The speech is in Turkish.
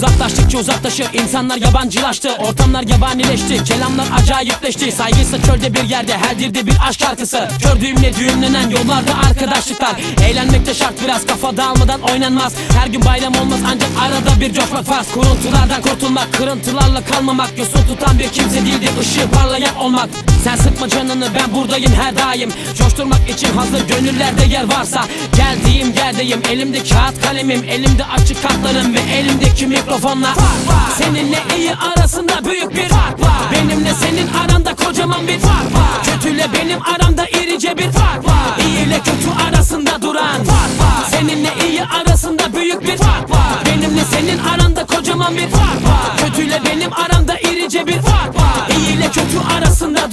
Uzaklaştıkça uzaklaşır insanlar yabancılaştı Ortamlar yabanileşti kelamlar acayipleşti. Saygıysa çölde bir yerde her dilde bir aşk şarkısı. Kör düğümle düğümlenen yollarda arkadaşlıklar. Eğlenmek de şart biraz kafa dağılmadan oynanmaz. Her gün bayram olmaz ancak arada bir coşmak farz. Kuruntulardan kurtulmak kırıntılarla kalmamak. Yosun tutan bir kimse değildir ışığı parlayan olmak. Sen sıkma canını ben buradayım her daim. Coşturmak için hazır gönüllerde yer varsa Geldiğim yerdeyim elimde kağıt kalemim Elimde açık kartlarım ve elimdeki mikrofonla Seninle iyi arasında büyük bir fark var. Benimle senin aranda kocaman bir fark var. Kötüyle benim aramda irice bir fark var. İyi ile kötü arasında duran fark var. Seninle iyi arasında büyük bir fark var. Benimle senin aranda kocaman bir fark var. Kötüyle benim aramda irice bir fark var. İyi ile kötü arasında